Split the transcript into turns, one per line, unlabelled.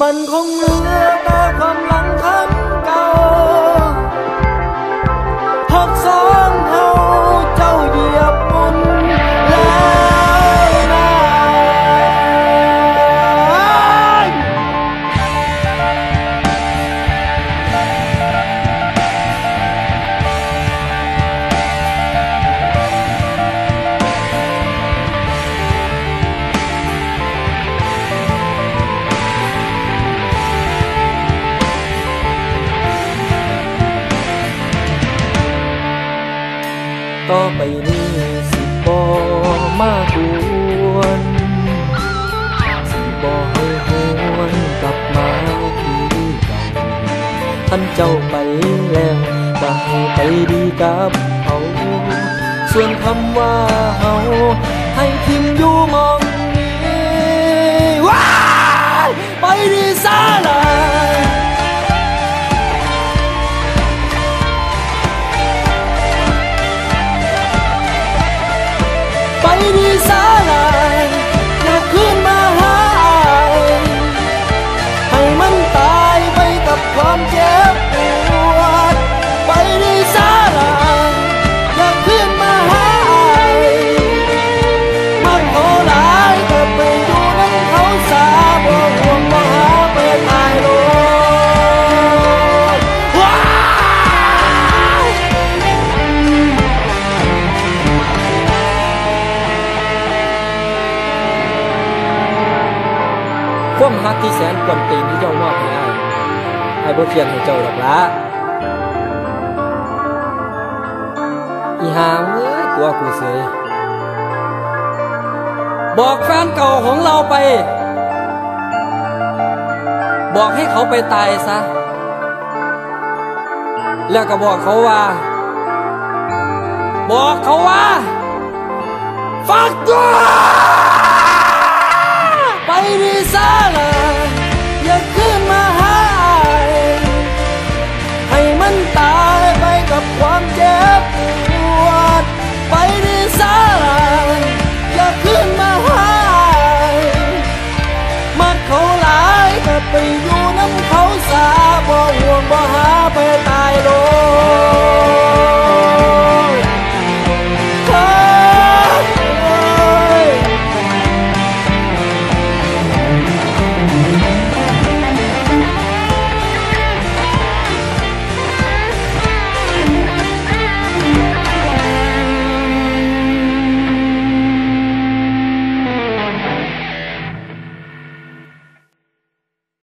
มันคงเหลื ไปนี่สิบอมากวนสิบอให้หวนกลับมาที่เก่าท่านเจ้าไปแล้วก็ให้ไปดีกับเขา ส่วนคำว่าเฮา ความฮักที่แสนกวนตีนที่เจ้ามอบให้อ้ายไอ้บ่เทียนให้เจ้าดอกละอีหางเอ้ยตัวกูเสยบอกแฟนเก่าของเราไป บอกให้เขาไปตายซะ แล้วก็บอกเขาว่า บอกเขาว่า baby.